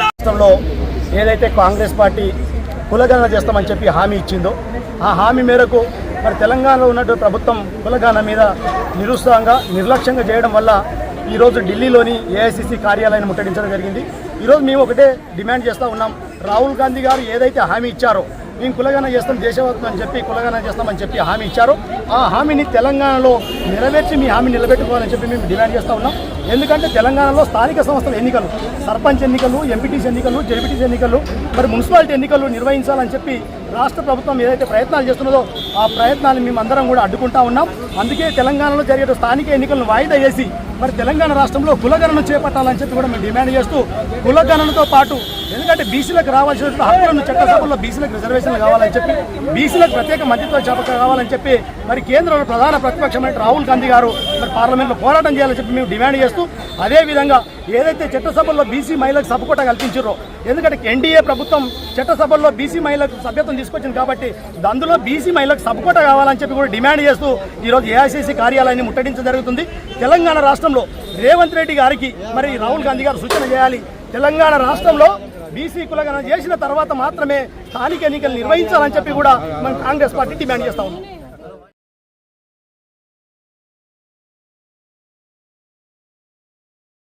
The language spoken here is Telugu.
రాష్ట్రంలో ఏదైతే కాంగ్రెస్ పార్టీ కులగణన చేస్తామని చెప్పి హామీ ఇచ్చిందో ఆ హామీ మేరకు మరి తెలంగాణలో ఉన్నటువంటి ప్రభుత్వం కులగాన మీద నిరుత్సాహంగా నిర్లక్ష్యంగా చేయడం వల్ల ఈరోజు ఢిల్లీలోని ఏఐసిసి కార్యాలయాన్ని ముట్టడించడం జరిగింది. ఈరోజు మేము ఒకటే డిమాండ్ చేస్తూ ఉన్నాం. రాహుల్ గాంధీ గారు ఏదైతే హామీ ఇచ్చారో మేము కులగణన చేస్తాం దేశవ్యాప్తం అని చెప్పి కులగణన చేస్తామని చెప్పి హామీ ఇచ్చారు. ఆ హామీని తెలంగాణలో నెరవేర్చి మీ హామీ నిలబెట్టుకోవాలని చెప్పి మేము డిమాండ్ చేస్తూ ఉన్నాం. ఎందుకంటే తెలంగాణలో స్థానిక సంస్థల ఎన్నికలు సర్పంచ్ ఎన్నికలు ఎంపీటీసీ ఎన్నికలు జెడ్పీటీసీ ఎన్నికలు మరి మున్సిపాలిటీ ఎన్నికలు నిర్వహించాలని చెప్పి రాష్ట్ర ప్రభుత్వం ఏదైతే ప్రయత్నాలు చేస్తున్నదో ఆ ప్రయత్నాలు మేము అందరం కూడా అడ్డుకుంటా ఉన్నాం. అందుకే తెలంగాణలో జరిగే స్థానిక ఎన్నికలను వాయిదా వేసి మరి తెలంగాణ రాష్ట్రంలో కులగణన చేపట్టాలని చెప్పి కూడా మేము డిమాండ్ చేస్తూ కులగణనతో పాటు ఎందుకంటే బీసీలకు రావాల్సిన హక్కులను చట్టసభల్లో బీసీలకు రిజర్వేషన్లు కావాలని చెప్పి బీసీలకు ప్రత్యేక మంత్రిత్వ చేపట్ట కావాలని చెప్పి మరి కేంద్రంలో ప్రధాన ప్రతిపక్షమైన రాహుల్ గాంధీ గారు మరి పార్లమెంట్లో పోరాటం చేయాలని చెప్పి మేము డిమాండ్ చేస్తూ అదేవిధంగా ఏదైతే చట్టసభల్లో బీసీ మహిళలకు సపోర్ట్ కల్పించారో ఎందుకంటే ఎన్డీఏ ప్రభుత్వం చట్టసభల్లో బీసీ మహిళలకు సభ్యత్వం తీసుకొచ్చింది కాబట్టి అందులో బీసీ మహిళలకు సపోర్ట్ కావాలని చెప్పి కూడా డిమాండ్ చేస్తూ ఈరోజు ఏఐసీసీ కార్యాలయాన్ని ముట్టడించడం జరుగుతుంది. తెలంగాణ రాష్ట్రంలో రేవంత్ రెడ్డి గారికి మరి రాహుల్ గాంధీ గారు సూచన చేయాలి. తెలంగాణ రాష్ట్రంలో బీసీ కులగన చేసిన తర్వాత మాత్రమే స్థానిక ఎన్నికలు నిర్వహించాలని చెప్పి కూడా మనం కాంగ్రెస్ పార్టీ డిమాండ్ చేస్తా ఉన్నాం